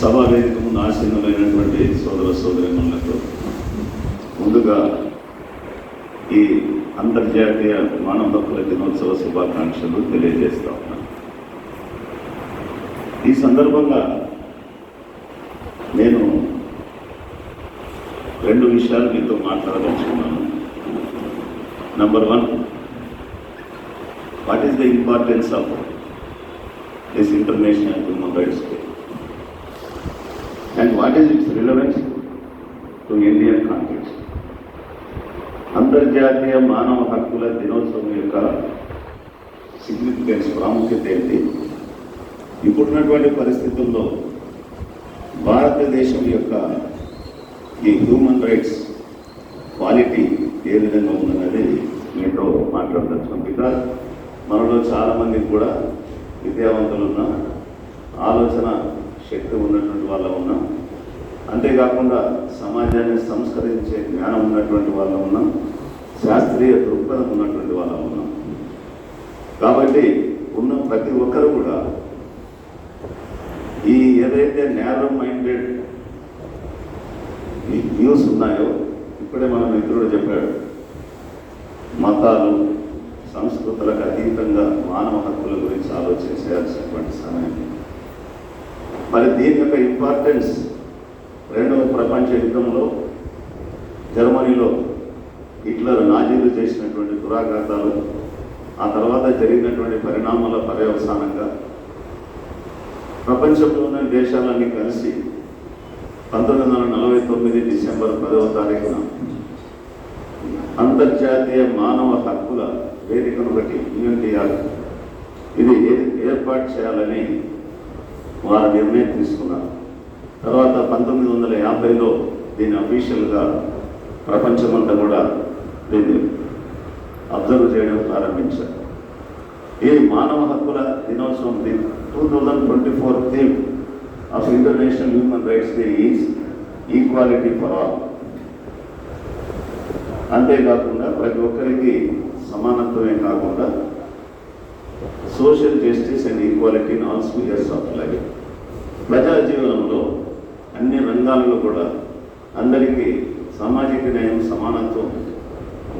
సభా వేదిక ముందు ఆసీనులైనటువంటి సోదర సోదరిమణులకు ముందుగా ఈ అంతర్జాతీయ మానవ హక్కుల దినోత్సవ శుభాకాంక్షలు తెలియజేస్తా ఉన్నాను ఈ సందర్భంగా నేను రెండు విషయాలు మీతో మాట్లాడదలుచుకున్నాను. Number one what is the importance of this international human rights day and what is its relevance to Indian context అంతర్జాతీయ మానవ హక్కుల దినోత్సవం యొక్క సిగ్నిఫికెన్స్ ప్రాముఖ్యత ఏంటి? ఇప్పుడున్నటువంటి పరిస్థితుల్లో భారతదేశం యొక్క ఈ హ్యూమన్ రైట్స్ క్వాలిటీ ఏ విధంగా ఉందన్నది మీతో మాట్లాడదలుచుకున్నాం బికాజ్ మనలో చాలామందికి కూడా విద్యావంతులు ఆలోచన శక్తి ఉన్నటువంటి వాళ్ళ ఉన్నాం. అంతేకాకుండా సమాజాన్ని సంస్కరించే జ్ఞానం ఉన్నటువంటి వాళ్ళ ఉన్నాం. శాస్త్రీయ దృక్పథం ఉన్నటువంటి వాళ్ళ ఉన్నాం. కాబట్టి ఉన్న ప్రతి ఒక్కరు కూడా ఈ ఏదైతే నేరో మైండెడ్ ఈ వ్యూస్ ఉన్నాయో ఇప్పుడే మన మిత్రుడు చెప్పాడు మతాలు సంస్కృతులకు అతీతంగా మానవ హక్కుల గురించి ఆలోచించాల్సినటువంటి సమయం. మరి దీని యొక్క ఇంపార్టెన్స్ రెండవ ప్రపంచ యుద్ధంలో జర్మనీలో హిట్లర్ నాజీలు చేసినటువంటి దురాఘాతాలు ఆ తర్వాత జరిగినటువంటి పరిణామాల పర్యవసానంగా ప్రపంచంలో ఉన్న దేశాలన్నీ కలిసి పంతొమ్మిది వందల నలభై తొమ్మిది డిసెంబర్ పదవ తారీఖున అంతర్జాతీయ మానవ హక్కుల వేదికను బట్టి యుఎన్టీఆర్ ఇది ఏ- ఏర్పాటు చేయాలని వారు నిర్ణయం తీసుకున్నారు. తర్వాత పంతొమ్మిది వందల యాభైలో దీన్ని అఫీషియల్గా ప్రపంచమంతా కూడా దీన్ని అబ్జర్వ్ చేయడం ప్రారంభించారు. ఈ మానవ హక్కుల దినోత్సవం two thousand twenty four theme of international human rights day is equality for all. అంతేకాకుండా ప్రతి ఒక్కరికి సమానత్వమే కాకుండా social justice and equality in all spheres of life. ప్రజా జీవనంలో అన్ని రంగాల్లో కూడా అందరికీ సామాజిక న్యాయం సమానత్వం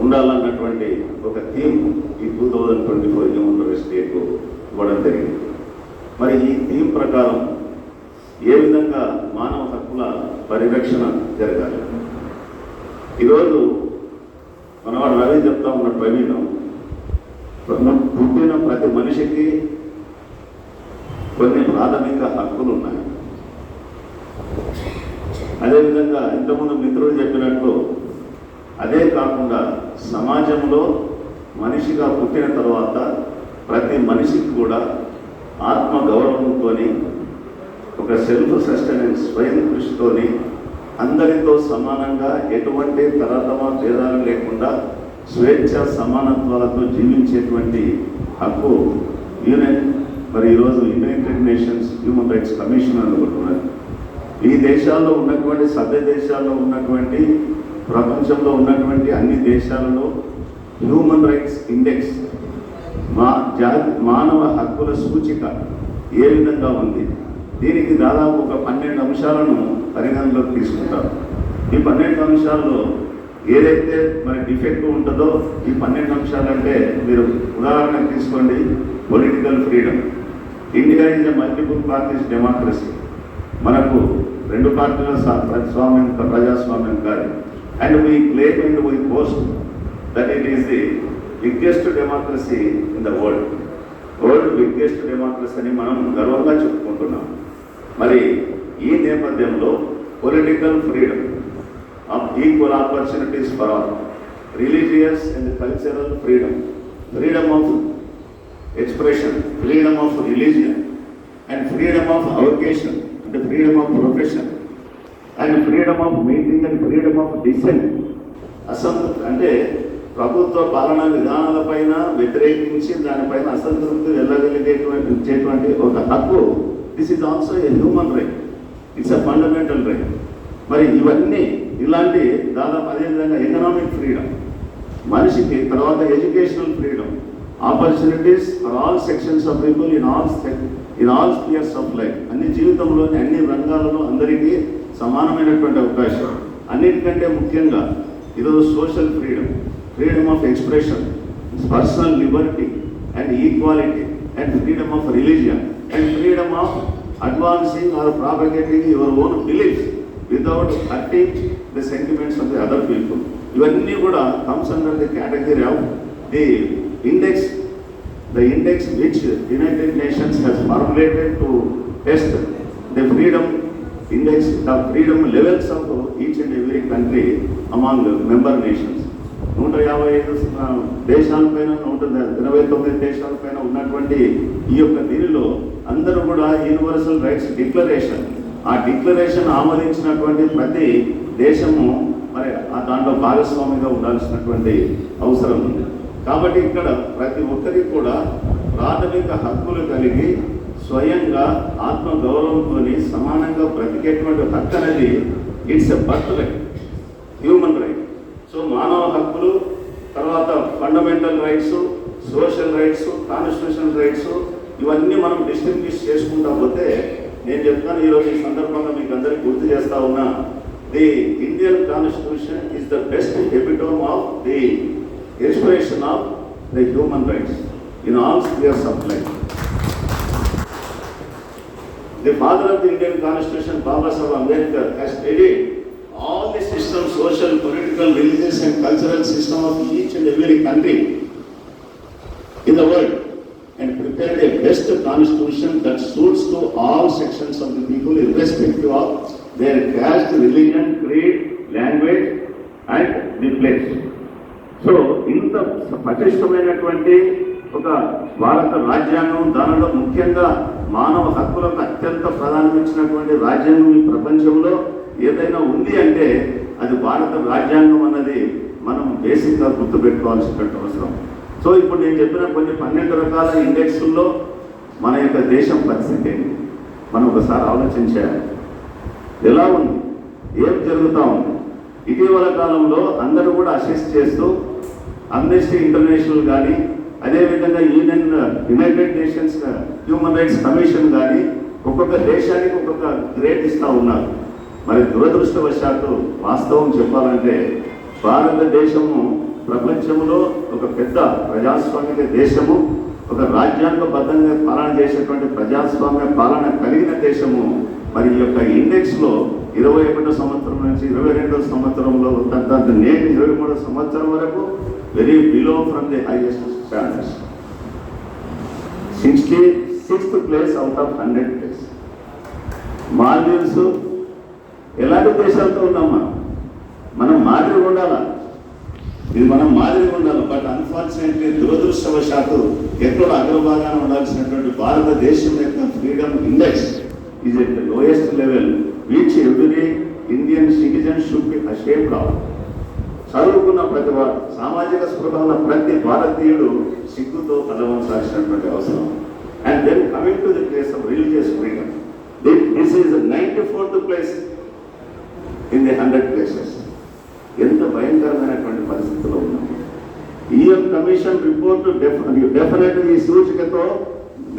ఉండాలన్నటువంటి ఒక థీమ్ ఈ two thousand twenty four human డేకు ఇవ్వడం జరిగింది. మరి ఈ థీమ్ ప్రకారం ఏ విధంగా మానవ హక్కుల పరిరక్షణ జరగాలి? ఈరోజు మనవాడు రవి చెప్తా ఉన్న ప్రవీణం పుట్టిన ప్రతి మనిషికి కొన్ని ప్రాథమిక హక్కులు ఉన్నాయి. అదేవిధంగా ఇంతకుముందు మిత్రులు చెప్పినట్లు అదే కాకుండా సమాజంలో మనిషిగా పుట్టిన తర్వాత ప్రతి మనిషికి కూడా ఆత్మ గౌరవంతో ఒక సెల్ఫ్ సస్టెనెన్స్ స్వయం కృషితోని అందరితో సమానంగా ఎటువంటి తరతమ భేదాలు లేకుండా స్వేచ్ఛ సమానత్వాలతో జీవించేటువంటి హక్కు యూనియన్ మరి ఈరోజు United Nations human rights commission అనుకుంటున్నారు ఈ దేశాల్లో ఉన్నటువంటి సభ్య దేశాల్లో ఉన్నటువంటి ప్రపంచంలో ఉన్నటువంటి అన్ని దేశాలలో హ్యూమన్ రైట్స్ ఇండెక్స్ మా జాతి మానవ హక్కుల సూచిక ఏ విధంగా ఉంది? దీనికి దాదాపు ఒక పన్నెండు అంశాలను పరిగణనలోకి తీసుకుంటారు ఈ పన్నెండు అంశాల్లో ఏదైతే మరి డిఫెక్ట్ ఉంటుందో ఈ పన్నెండు అంశాలంటే మీరు ఉదాహరణ తీసుకోండి political freedom India is a multiple parties democracy మనకు రెండు పార్టీల సా- ప్రజాస్వామ్యం ప్రజాస్వామ్యం కాదు. And we claim and we post that it is the biggest democracy in the world world biggest democracy అని మనం గర్వంగా చెప్పుకుంటున్నాం. మరి ఈ నేపథ్యంలో political freedom of equal opportunities for all, religious and cultural freedom, freedom of expression, freedom of religion, and freedom of vocation, and freedom of profession, and freedom of meeting and freedom of dissent. అసంతృప్తి అంటే ప్రభుత్వ పాలనా విధానాలపైన వ్యతిరేకించి దానిపైన అసంతృప్తి వెళ్ళగలిగేటువంటి ఇచ్చేటువంటి ఒక హక్కు. This is also a human right it's a fundamental right మరి ఇవన్నీ ఇలాంటి దాదాపు అదేవిధంగా ఎకనామిక్ ఫ్రీడమ్ మనిషికి తర్వాత educational freedom opportunities for all sections of people in all in all spheres of life అన్ని జీవితంలోని అన్ని రంగాలలో అందరికీ సమానమైనటువంటి అవకాశం. అన్నిటికంటే ముఖ్యంగా ఈరోజు social freedom freedom of expression personal liberty and equality and freedom of religion and freedom of advancing or propagating your own beliefs without hurting the sentiments of the other people ఇవన్నీ కూడా comes under the category of the index the index which United Nations has formulated to test the freedom index the freedom levels of each and every country among member nations నూట యాభై ఐదు దేశాలపైన నూట ఇరవై తొమ్మిది దేశాలపైన ఉన్నటువంటి ఈ యొక్క దీనిలో అందరూ కూడా యూనివర్సల్ రైట్స్ డిక్లరేషన్ ఆ డిక్లరేషన్ ఆమోదించినటువంటి ప్రతి దేశము మరి ఆ దాంట్లో భాగస్వామిగా ఉండాల్సినటువంటి అవసరం ఉంది. కాబట్టి ఇక్కడ ప్రతి ఒక్కరికి కూడా ప్రాథమిక హక్కులు కలిగి స్వయంగా ఆత్మ గౌరవంతో సమానంగా బ్రతికేటువంటి హక్కు అనేది it's a birth right human right. So మానవ హక్కులు తర్వాత fundamental rights social rights constitutional rights ఇవన్నీ మనం డిస్టింగ్విష్ చేసుకుంటా పోతే నేను చెప్తాను ఈరోజు ఈ సందర్భంగా మీకు అందరికీ గుర్తు చేస్తా ఉన్నా the Indian constitution is the best epitome of the expression of the human rights in all spheres of life. The father of the Indian Constitution, Baba Saheb Ambedkar, has studied all the systems, social, political, religious and cultural system of each and every country in the world and prepared a constitution that suits to all sections of the people irrespective of their caste, religion, creed, language and the place. So ఇంత పటిష్టమైనటువంటి ఒక భారత రాజ్యాంగం దానిలో ముఖ్యంగా మానవ హక్కులకు అత్యంత ప్రాధాన్యం రాజ్యాంగం ఈ ప్రపంచంలో ఏదైనా ఉంది అంటే అది భారత రాజ్యాంగం అన్నది మనం బేసిక్గా గుర్తుపెట్టుకోవాల్సినటువంటి అవసరం సో ఇప్పుడు నేను చెప్పిన కొన్ని పన్నెండు రకాల ఇండెక్స్ల్లో మన యొక్క దేశం పరిస్థితి ఏంటి మనం ఒకసారి ఆలోచించాలి. ఎలా ఉంది? ఏం జరుగుతూ ఉంది? ఇటీవల కాలంలో అందరూ కూడా అసిస్ట్ చేస్తూ అమ్నెస్టీ ఇంటర్నేషనల్ కానీ అదేవిధంగా union United Nations human rights commission కానీ ఒక్కొక్క దేశానికి ఒక్కొక్క గ్రేడ్ ఇస్తూ ఉన్నారు. మరి దురదృష్టవశాత్తు వాస్తవం చెప్పాలంటే భారతదేశము ప్రపంచంలో ఒక పెద్ద ప్రజాస్వామిక దేశము. ఒక రాజ్యాంగబద్ధంగా పాలన చేసేటువంటి ప్రజాస్వామ్య పాలన కలిగిన దేశము. మరి ఈ యొక్క ఇండెక్స్లో ఇరవై ఒకటో సంవత్సరం నుంచి ఇరవై రెండో సంవత్సరంలో తర్వాత నేటి ఇరవై మూడో సంవత్సరం వరకు very below from the highest standards sixty sixth place out of hundred place Maldives ఎలాంటి దేశాలతో ఉన్నాం మనం? మనం మాదిరి ఉండాలా? ఇది మనం మాదిరిగా ఉండాలి. బట్ అన్ఫార్చునేట్లీ దురదృష్టవశాత్తు ఎక్కడ అగ్రభాగాన ఉండాల్సినటువంటి భారతదేశం యొక్క freedom index is at the lowest level which every Indian citizen should be ashamed of చదువుకున్న ప్రతి సామాజిక స్పృహ ప్రతి భారతీయుడు సిగ్గుతో కలవలసాల్సినటువంటి అవసరం. And then coming to the place of religious freedom this is ninety fourth place in the hundred places ఎంత భయంకరమైనటువంటి పరిస్థితిలో ఉన్నాం. ఈ యొక్క కమిషన్ రిపోర్ట్ డెఫినెట్ ఈ సూచికతో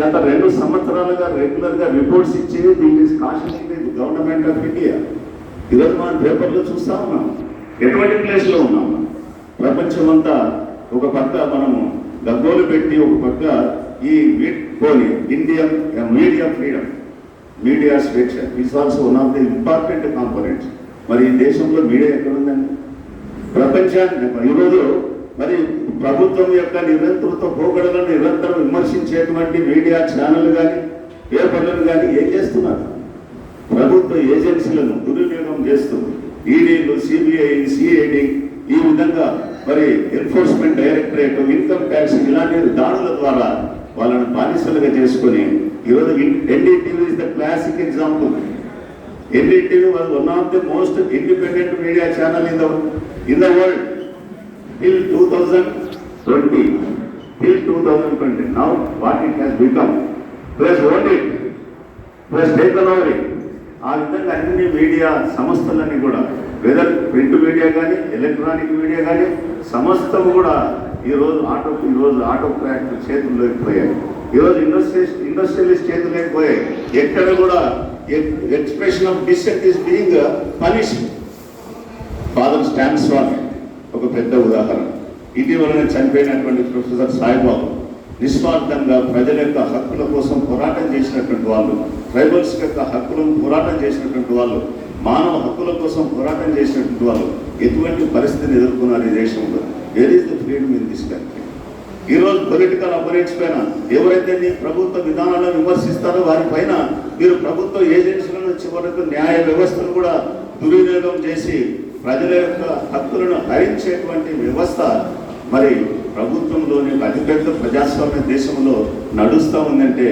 గత రెండు సంవత్సరాలుగా రెగ్యులర్గా రిపోర్ట్స్ ఇచ్చేది. It is cautioning the government of India ఈరోజు మనం పేపర్లో చూస్తా ఉన్నాం. ఎటువంటి ప్లేస్లో ఉన్నాము ఉన్నాం? అంతా ఒక పక్క మనము గగ్గోలు పెట్టి ఒక పక్క ఈ పోని ఇండియా మీడియా ఫ్రీడమ్ మీడియా స్వేచ్ఛ is also one of the important components మరి ఈ దేశంలో మీడియా ఎక్కడుందండి? ప్రపంచాన్ని ఈరోజు మరి ప్రభుత్వం యొక్క నిరంతరత పోకడలను నిరంతరం విమర్శించేటువంటి మీడియా ఛానల్ కానీ పేపర్లను కానీ ఏం చేస్తున్నారు? ప్రభుత్వ ఏజెన్సీలను దుర్వినియోగం చేస్తుంది. ఈడీలు సిబిఐ సిఐడి ఈ విధంగా మరి ఎన్ఫోర్స్మెంట్ డైరెక్టరేట్ ఇన్కమ్ ట్యాక్స్ ఇలాంటి దాడుల ద్వారా వాళ్ళని బానిసలుగా చేసుకొని ఈరోజు NDTV is the classic example. NDTV was one of the most independent media channel in the in the world till 2020. Till 2020. Now what it has become. Plus owned it. Plus taken over it. ఆ విధంగా అన్ని media సంస్థలన్నీ కూడా whether print media కానీ electronic media కానీ సమస్తం కూడా ఈరోజు ఆటో ఈరోజు ఆటో క్రాక్ చేతుల్లోకి పోయాయి ఈరోజు ఇండస్ట్రీ ఇండస్ట్రియలిస్ట్ చేతులు లేకపోయాయి ఎక్కడ కూడా expression of dissent is being punished father Stan Swamy ఒక పెద్ద ఉదాహరణ. ఇటీవలనే చనిపోయినటువంటి ప్రొఫెసర్ సాయిబాబు నిస్వార్థంగా ప్రజల యొక్క హక్కుల కోసం పోరాటం చేసినటువంటి వాళ్ళు ట్రైబల్స్ యొక్క హక్కులను పోరాటం చేసినటువంటి వాళ్ళు మానవ హక్కుల కోసం పోరాటం చేసినటువంటి వాళ్ళు ఎటువంటి పరిస్థితిని ఎదుర్కొన్నారు ఈ దేశంలో? Where is the freedom in this country ఈరోజు పొలిటికల్ అపరేట్స్ పైన ఎవరైతే నీ ప్రభుత్వ విధానాలను విమర్శిస్తారో వారి పైన మీరు ప్రభుత్వ ఏజెన్సీలను చివరకు న్యాయ వ్యవస్థను కూడా దుర్వినియోగం చేసి ప్రజల యొక్క హక్కులను హరించేటువంటి వ్యవస్థ మరి ప్రభుత్వంలోని అతిపెద్ద ప్రజాస్వామ్య దేశంలో నడుస్తూ ఉందంటే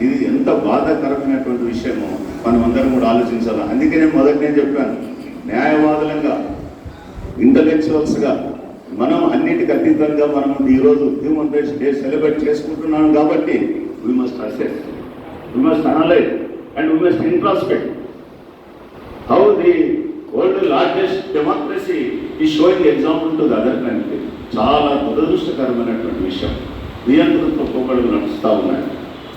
ఇది ఎంత బాధాకరమైనటువంటి విషయమో మనం అందరం కూడా ఆలోచించాలి? అందుకే నేను మొదటి నేను చెప్పాను న్యాయవాదులంగా ఇంటలెక్చువల్స్గా మనం అన్నిటికి అతీతంగా మనం ఈరోజు హ్యూమన్ రైట్స్ డే సెలబ్రేట్ చేసుకుంటున్నాం కాబట్టి we must assess we must analyse and we must introspect how the world largest democracy is showing example to other country చాలా దురదృష్టకరమైనటువంటి విషయం. నియంత్రణతో పోకడలు నడుస్తూ ఉన్నాయి.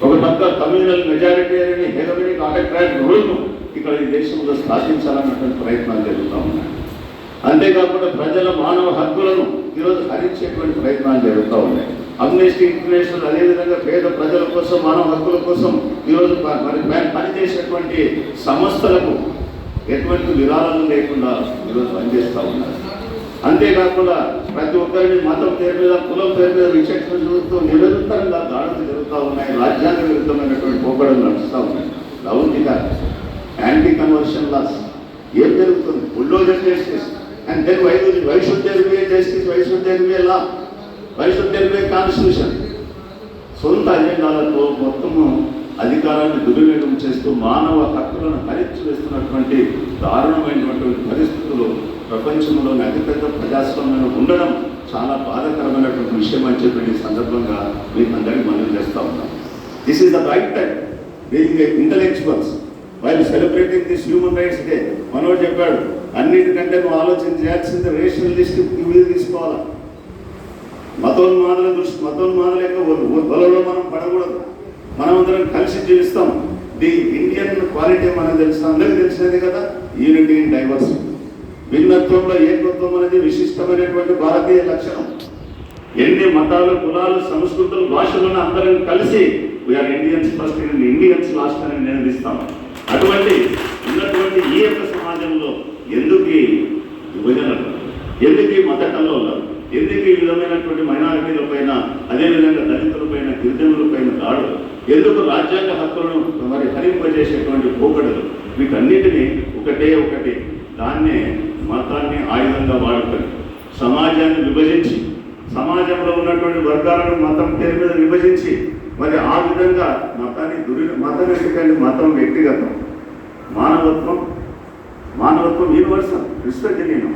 ఒక పక్క కమ్యూనల్ మెజారిటీ అనేది హెగమినిక్ ఆటోక్రాట్ రూల్ను ఇక్కడ ఈ దేశంలో స్థాపించాలన్నటువంటి ప్రయత్నాలు జరుగుతూ ఉన్నాయి. అంతేకాకుండా ప్రజల మానవ హక్కులను ఈరోజు హరించేటువంటి ప్రయత్నాలు జరుగుతూ ఉన్నాయి. అమ్నెస్టీ ఇంటర్నేషనల్ అదేవిధంగా పేద ప్రజల కోసం మానవ హక్కుల కోసం ఈరోజు మరి పనిచేసేటువంటి సంస్థలకు ఎటువంటి విరాళాలు లేకుండా ఈరోజు పనిచేస్తూ ఉన్నారు. అంతేకాకుండా ప్రతి ఒక్కరిని మతం పేరు మీద కులం పేరు మీద విచక్షణ చూస్తూ నిరంతరంగా దాడులు జరుగుతూ ఉన్నాయి. రాజ్యాంగ విరుద్ధమైనటువంటి పోకడలు నడుస్తూ ఉన్నాయి. లౌకిక యాంటీ కన్వర్షన్ లాస్ ఏం జరుగుతుంది? బుల్డోజర్ అంటే and then why why should there be justice why law why constitution సొంత అజెండాలతో మొత్తము అధికారాన్ని దుర్వినియోగం చేస్తూ మానవ హక్కులను హరించి వేస్తున్నటువంటి దారుణమైనటువంటి పరిస్థితులు ప్రపంచంలోని అతిపెద్ద ప్రజాస్వామ్యం ఉండడం చాలా బాధాకరమైనటువంటి విషయం అని చెప్పి ఈ సందర్భంగా మీకు అందరికీ మనం చేస్తూ ఉన్నాం. This is the right time being intellectuals while celebrating this human rights day మనోడు చెప్పాడు అన్నిటికంటే నువ్వు ఆలోచన చేయాల్సింది రేషనలిస్ట్ వ్యూ తీసుకోవాలా? మతోన్మాదుల దృష్టి మతోన్మాదుల యొక్క ఒ- మనం పడకూడదు. మనమందరం కలిసి జీవిస్తాం. ది ఇండియన్ క్వాలిటీ మనకు తెలుసు. అందరికీ తెలిసినది కదా యూనిటీ ఇన్ డైవర్సిటీ. భిన్నత్వంలో ఏకత్వం అనేది విశిష్టమైనటువంటి భారతీయ లక్షణం. ఎన్ని మతాలు కులాలు సంస్కృతులు భాషలను అందరం కలిసి we are Indians first Indians last అని నిలదీస్తాం అటువంటి ఉన్నటువంటి ఈ యొక్క సమాజంలో ఎందుకు ఈ ఎందుకు ఈ మత కల్లోలం ఎందుకు ఈ విధమైనటువంటి మైనారిటీల పైన అదేవిధంగా దళితుల పైన గిరిజనుల పైన దాడులు? ఎందుకు రాజ్యాంగ హక్కులను మరి హరింపజేసేటువంటి పోకడలు? వీటన్నిటినీ ఒకటే ఒకటి దాన్నే మతాన్ని ఆయుధంగా వాడుకొని సమాజాన్ని విభజించి సమాజంలో ఉన్నటువంటి వర్గాలను మతం పేరు మీద విభజించి మరి ఆ విధంగా మతాన్ని దురి మతం ఎందుకంటే మతం వ్యక్తిగతం మానవత్వం మానవత్వం యూనివర్సల్ విశ్వజనీయం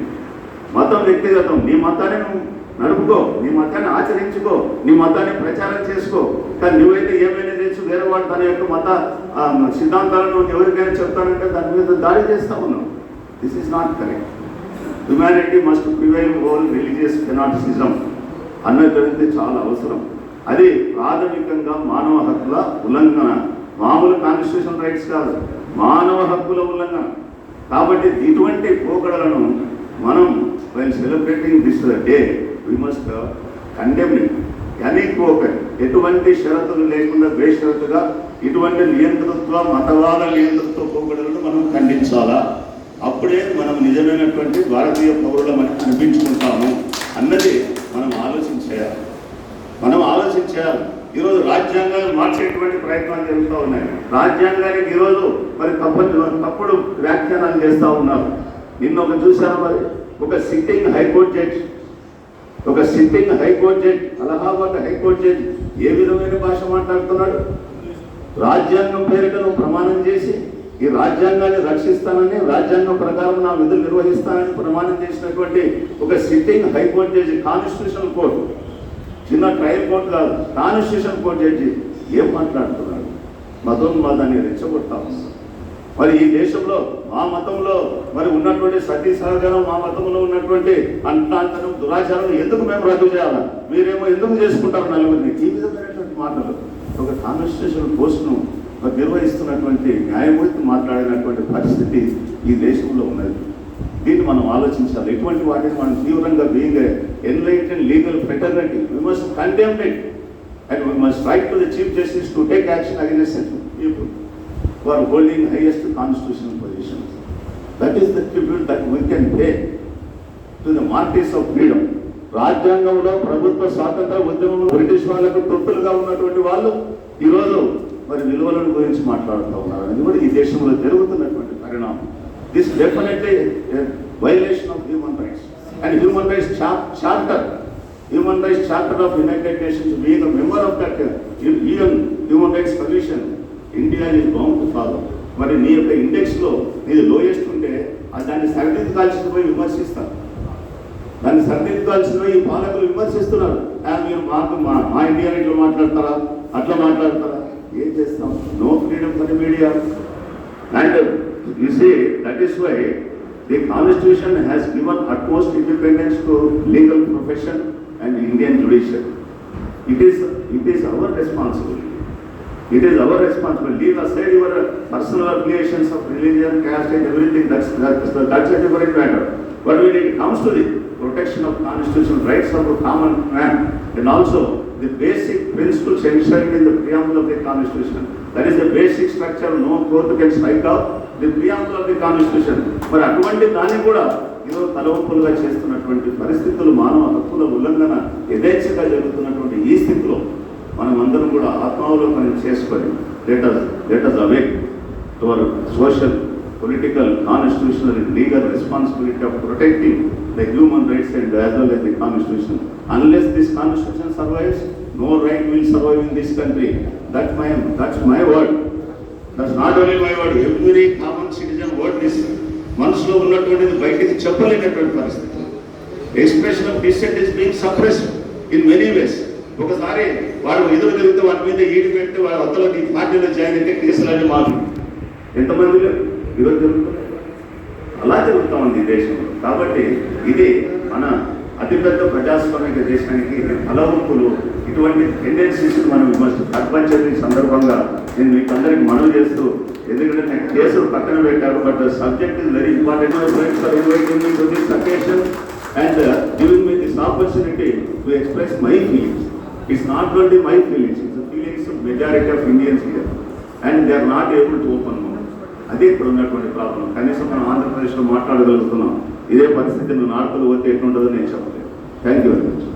మతం వ్యక్తిగతం నీ మతాన్ని నువ్వు నడుపుకో నీ మతాన్ని ఆచరించుకో నీ మతాన్ని ప్రచారం చేసుకో. కానీ నువ్వైతే ఏమైనా చేసి వేరే వాడు తన యొక్క మత సిద్ధాంతాలను ఎవరికైనా చెప్తానంటే దాని మీద దాడి చేస్తా ఉన్నావు. This is not correct humanity must prevail over religious fanaticism అన్నది చాలా అవసరం. అది ప్రాథమికంగా మానవ హక్కుల ఉల్లంఘన. మామూలు కాన్స్టిట్యూషన్ రైట్స్ కాదు. మానవ హక్కుల ఉల్లంఘన. కాబట్టి ఇటువంటి పోకడలను మనం while celebrating this day we must condemn any పోకడ్ ఎటువంటి షరతులు లేకుండా బేషరతుగా ఇటువంటి నియంతృత్వ మతవాద నియంతృత్వ పోకడలను మనం ఖండించాలా? అప్పుడే మనం నిజమైనటువంటి భారతీయ పౌరులమని అనిపించుకుంటాము. అన్నది మనం ఆలోచించేయాలి. మనం ఆలోచించాలి ఈరోజు రాజ్యాంగాన్ని మార్చేటువంటి ప్రయత్నాలు జరుగుతూ ఉన్నాయి. రాజ్యాంగానికి ఈరోజు మరి తప్పదు తప్పుడు వ్యాఖ్యానాలు చేస్తూ ఉన్నారు. నిన్న ఒక చూశాను మరి? ఒక సిట్టింగ్ హైకోర్టు జడ్జి. ఒక sitting high court judge Allahabad high court judge ఏ విధమైన భాష మాట్లాడుతున్నాడు? రాజ్యాంగం పేరిట నువ్వు ప్రమాణం చేసి ఈ రాజ్యాంగాన్ని రక్షిస్తానని రాజ్యాంగం ప్రకారం నా విధులు నిర్వహిస్తానని ప్రమాణం చేసినటువంటి ఒక sitting high court judge constitutional court. చిన్న ట్రయల్ కోర్టు కాదు కాన్స్టిట్యూషన్ కోర్టు జడ్జి. ఏం మాట్లాడుతున్నాడు మతోన్మాదాన్ని రెచ్చగొడతా. ఉన్నాడు. మరి ఈ దేశంలో మా మతంలో మరి ఉన్నటువంటి సతీ సహకారం మా మతంలో ఉన్నటువంటి అంటాంతరం దురాచారం ఎందుకు మేము రద్దు చేయాలా? మీరేమో ఎందుకు చేసుకుంటారు నలుగురిని? ఈ విధమైనటువంటి మాటలు ఒక కాన్స్టిట్యూషన్ పోస్ట్ను మరి నిర్వహిస్తున్నటువంటి న్యాయమూర్తి మాట్లాడినటువంటి పరిస్థితి ఈ దేశంలో ఉన్నది. దీన్ని మనం ఆలోచించాలి ఎటువంటి వాటిని మనం తీవ్రంగా being enlightened legal fraternity we must condemn it and we must write to the chief justice to take action against people who are holding highest constitutional positions. That is the tribute that we can pay to the martyrs of freedom. రాజ్యాంగంలో ప్రభుత్వ స్వాతంత్ర ఉద్యమంలో British వాళ్ళకు తొత్తులుగా ఉన్నటువంటి వాళ్ళు ఈరోజు మరి విలువలను గురించి మాట్లాడుతూ ఉన్నారు అది కూడా ఈ దేశంలో జరుగుతున్నటువంటి పరిణామం this definitely violation of human rights and human rights charter human rights charter of United Nations being member of that even human rights commission India is bound to follow మరి నీ యొక్క ఇండెక్స్లో నీది లోయెస్ట్ ఉంటే దాన్ని సరిదిద్దుకాల్సిన పోయి విమర్శిస్తారు. దాన్ని సరిదిద్దుకాల్సిన పోయి ఈ పాలకులు విమర్శిస్తున్నారు. మీరు మాకు మా మా ఇండియా ఇట్లా మాట్లాడతారా? అట్లా మాట్లాడతారా? ఏం చేస్తాం? No freedom for media and You see, that is why the constitution has given utmost independence to legal profession and Indian judiciary. It is, it is our responsibility. It is our responsibility. Leave aside your personal affiliations of religion, caste and everything. That's, that's, that's a different matter. But when it comes to the protection of constitutional rights of the common man and also the basic principles enshrined in the preamble of the constitution, that is the basic structure no court can strike off the preamble of the constitution మరి అటువంటి దాన్ని కూడా ఏదో తలవంపులుగా చేస్తున్నటువంటి పరిస్థితులు మానవ హక్కుల ఉల్లంఘన యథేచ్ఛగా జరుగుతున్నటువంటి ఈ స్థితిలో మనం అందరం కూడా ఆత్మావలోకనం చేసుకొని let's let's awake toward social political constitutional and legal responsibility of protecting the human rights and as well as the constitution unless this constitution survives no right will survive in this country that my that's my word that's not only my word every common citizen word this మనసులో ఉన్నటువంటిది బయటికి చెప్పలేనటువంటి పరిస్థితి. Expression of dissent is being suppressed in many ways ఒకసారి వాడు ఎదురు తిరిగితే వాడి మీద ఈడు పెట్టి వాడు వద్దలో ఈ పార్టీలో జాయిన్ అయితే కేసులన్నీ మారు ఎంతమంది ఈరోజు జరుగుతుంది అలా జరుగుతూ ఉంది ఈ దేశంలో. కాబట్టి ఇది మన అతిపెద్ద ప్రజాస్వామిక దేశానికి తలవంపులు ఇటువంటి టెండెన్సీస్ మనం మస్ట్ కట్పంచేది సందర్భంగా నేను మీకు అందరికి మనవి చేస్తూ ఎందుకంటే నేను కేసులు పక్కన పెట్టారు but the subject is very important friends inviting me to this occasion and giving me this opportunity to express my feelings it's not only my feelings it's feelings majority of Indians here and they are not able to open అదే ఇక్కడ ఉన్నటువంటి problem కనీసం మనం ఆంధ్రప్రదేశ్లో మాట్లాడగలుగుతున్నాం. ఇదే పరిస్థితి నువ్వు నార్కులు పోతే ఎట్లుంటుందో నేను చెప్పలేదు థ్యాంక్ యూ వెరీ మచ్